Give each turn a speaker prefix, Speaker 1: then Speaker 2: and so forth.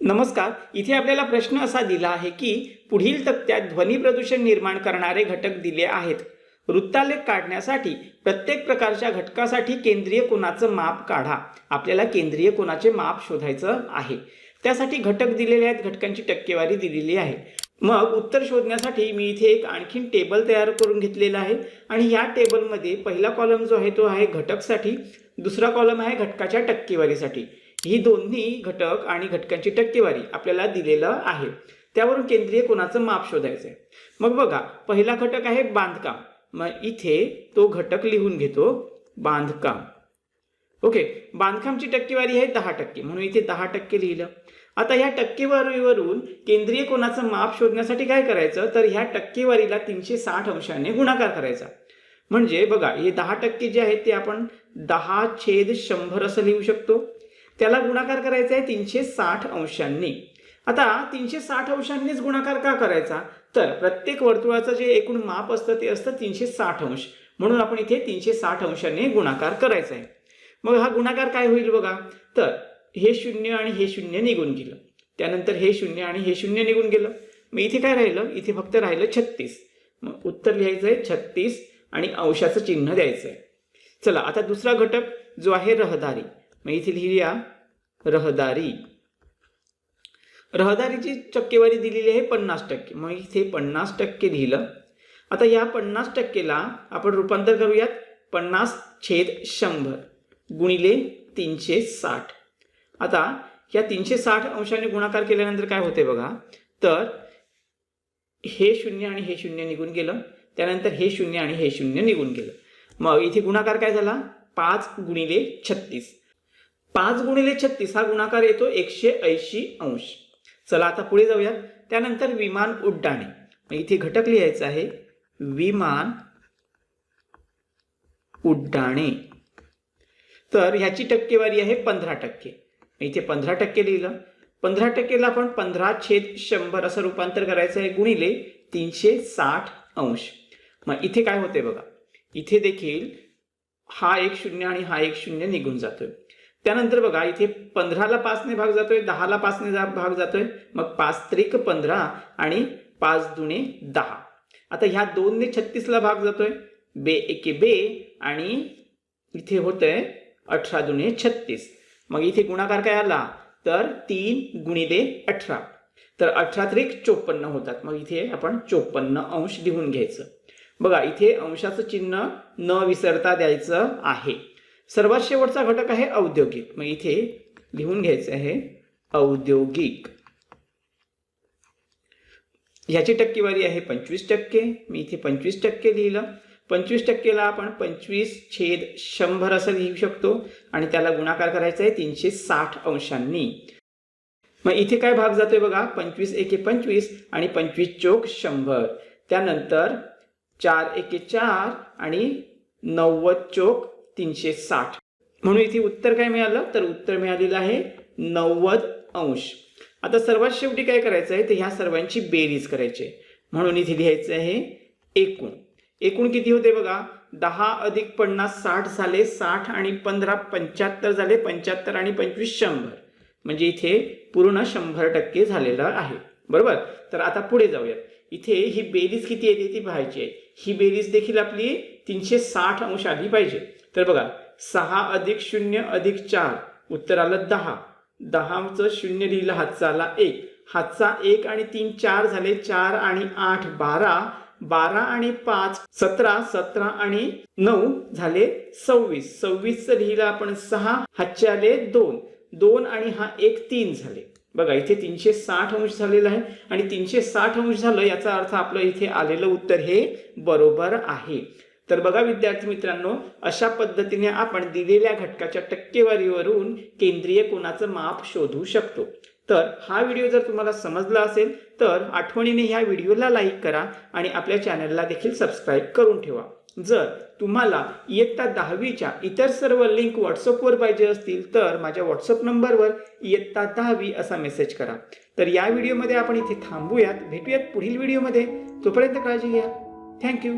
Speaker 1: नमस्कार इथे आपल्याला प्रश्न असा दिला आहे की पुढील तक्त्यात ध्वनी प्रदूषण निर्माण करणारे घटक दिले आहेत. वृत्तालेख काढण्यासाठी प्रत्येक प्रकारच्या घटकासाठी केंद्रीय कोणाचं माप काढा. आपल्याला केंद्रीय कोणाचे माप शोधायचं आहे. त्यासाठी घटक दिलेले आहेत घटकांची टक्केवारी दिलेली आहे. मग उत्तर शोधण्यासाठी मी इथे एक आणखीन टेबल तयार करून घेतलेला आहे आणि या टेबलमध्ये पहिला कॉलम जो आहे तो आहे घटकसाठी दुसरा कॉलम आहे घटकाच्या टक्केवारीसाठी. ही दोन्ही घटक आणि घटकांची टक्केवारी आपल्याला दिलेलं आहे. त्यावरून केंद्रीय कोणाचं माप शोधायचं आहे मग बघा पहिला घटक आहे बांधकाम. मग इथे तो घटक लिहून घेतो बांधकाम. ओके बांधकामची टक्केवारी आहे दहा टक्के म्हणून इथे दहा टक्के लिहिलं. आता ह्या टक्केवारीवरून केंद्रीय कोणाचं माप शोधण्यासाठी काय करायचं? तर ह्या टक्केवारीला तीनशे साठ अंशाने गुणाकार करायचा. म्हणजे बघा हे दहा टक्के जे आहेत ते आपण दहा छेद शंभर असं लिहू शकतो. त्याला गुणाकार करायचा आहे तीनशे साठ अंशांनी. आता तीनशे साठ अंशांनीच गुणाकार का करायचा? तर प्रत्येक वर्तुळाचं जे एकूण माप असतं ते असतं तीनशे साठ अंश. म्हणून आपण इथे तीनशे साठ अंशांनी गुणाकार करायचा आहे. मग हा गुणाकार काय होईल बघा? तर हे शून्य आणि हे शून्य निघून गेलं. त्यानंतर हे शून्य आणि हे शून्य निघून गेलं. मग इथे काय राहिलं? इथे फक्त राहिलं छत्तीस. मग उत्तर लिहायचं आहे छत्तीस आणि अंशाचं चिन्ह द्यायचं आहे. चला आता दुसरा घटक जो आहे रहदारी. मग इथे लिहिूया रहदारी. रहदारीची टक्केवारी दिलेली आहे पन्नास टक्के. मग इथे पन्नास टक्के लिहिलं. आता या पन्नास टक्केला आपण रूपांतर करूयात. पन्नास छेद शंभर गुणिले तीनशे साठ. आता या तीनशे साठ अंशाने गुणाकार केल्यानंतर काय होते बघा? तर हे शून्य आणि हे शून्य निघून गेलं. त्यानंतर हे शून्य आणि हे शून्य निघून गेलं. मग इथे गुणाकार काय झाला? पाच गुणिले छत्तीस. पाच गुणिले छत्तीस हा गुणाकार येतो एकशे ऐंशी अंश. चला आता पुढे जाऊया त्यानंतर विमान उड्डाणे. मग इथे घटक लिहायचं आहे. विमान उड्डाणे. तर ह्याची टक्केवारी आहे पंधरा टक्के. इथे पंधरा टक्के लिहिलं. पंधरा टक्केला आपण पंधरा छेद शंभर असं रूपांतर करायचं आहे गुणिले तीनशे साठ अंश. मग इथे काय होते बघा. इथे देखील हा एक शून्य आणि हा एक शून्य निघून जातोय. त्यानंतर बघा इथे पंधराला पाचने भाग जातोय दहाला पाचने भाग जातोय. मग पाच त्रिक पंधरा आणि पाच दुणे दहा. आता ह्या दोनने छत्तीसला भाग जातोय. बे एके बे आणि इथे होतंय अठरा दुणे छत्तीस. मग इथे गुणाकार काय आला तर तीन गुणिले अठरा. तर अठरा त्रिक चोपन्न होतात. मग इथे आपण चोपन्न अंश लिहून घ्यायचं. बघा इथे अंशाचं चिन्ह न विसरता द्यायचं आहे. सर्वात शेवटचा घटक आहे औद्योगिक. मग इथे लिहून घ्यायचं आहे औद्योगिक. ह्याची टक्केवारी आहे पंचवीस टक्के. मी इथे पंचवीस टक्के लिहिलं. पंचवीस टक्केला आपण पंचवीस छेद शंभर असं लिहू शकतो आणि त्याला गुणाकार करायचा आहे तीनशे साठ अंशांनी. मग इथे काय भाग जातोय बघा? पंचवीस एके पंचवीस आणि पंचवीस चोक शंभर. त्यानंतर चार एके चार आणि नव्वद चोक तीनशे साठ. म्हणून इथे उत्तर काय मिळालं? तर उत्तर मिळालेलं आहे नव्वद अंश. आता सर्वात शेवटी काय करायचं आहे? तर ह्या सर्वांची बेरीज करायची आहे. म्हणून इथे लिहायचं आहे एकूण. एकूण किती होते बघा? दहा अधिक पन्नास साठ झाले साठ आणि पंधरा पंच्याहत्तर झाले पंच्याहत्तर आणि पंचवीस शंभर. म्हणजे इथे पूर्ण शंभर टक्के झालेलं आहे. बरोबर? तर आता पुढे जाऊया इथे ही बेरीज किती येते ती पाहायची आहे. ही बेरीज देखील आपली तीनशे साठ अंश आली पाहिजे. तर बघा सहा अधिक शून्य अधिक चार उत्तर आलं दहा. दहाचं शून्य लिहिलं हातचाला एक. हातचा एक आणि तीन चार झाले चार आणि आठ बारा. बारा आणि पाच सतरा. सतरा आणि नऊ झाले सव्वीस. सव्वीसचं लिहिलं आपण सहा हातचे आले दोन. दोन आणि हा एक तीन झाले. बघा इथे तीनशे साठ अंश झालेलं आहे आणि तीनशे साठ अंश झालं याचा अर्थ आपलं इथे आलेलं उत्तर हे बरोबर आहे. तर बघा विद्यार्थी मित्रांनो अशा पद्धतीने आपण दिलेल्या घटकाच्या टक्केवारीवरून केंद्रीय कोणाचं माप शोधू शकतो. तर हा व्हिडिओ जर तुम्हाला समजला असेल तर आठवणीने ह्या व्हिडिओला लाईक करा आणि आपल्या चॅनलला देखील सबस्क्राईब करून ठेवा. जर तुम्हाला इयत्ता दहावीच्या इतर सर्व लिंक व्हॉट्सअपवर पाहिजे असतील तर माझ्या व्हॉट्सअप नंबरवर इयत्ता दहावी असा मेसेज करा. तर या व्हिडिओमध्ये आपण इथे थांबूयात भेटूयात पुढील व्हिडिओमध्ये. तोपर्यंत काळजी घ्या. थँक्यू.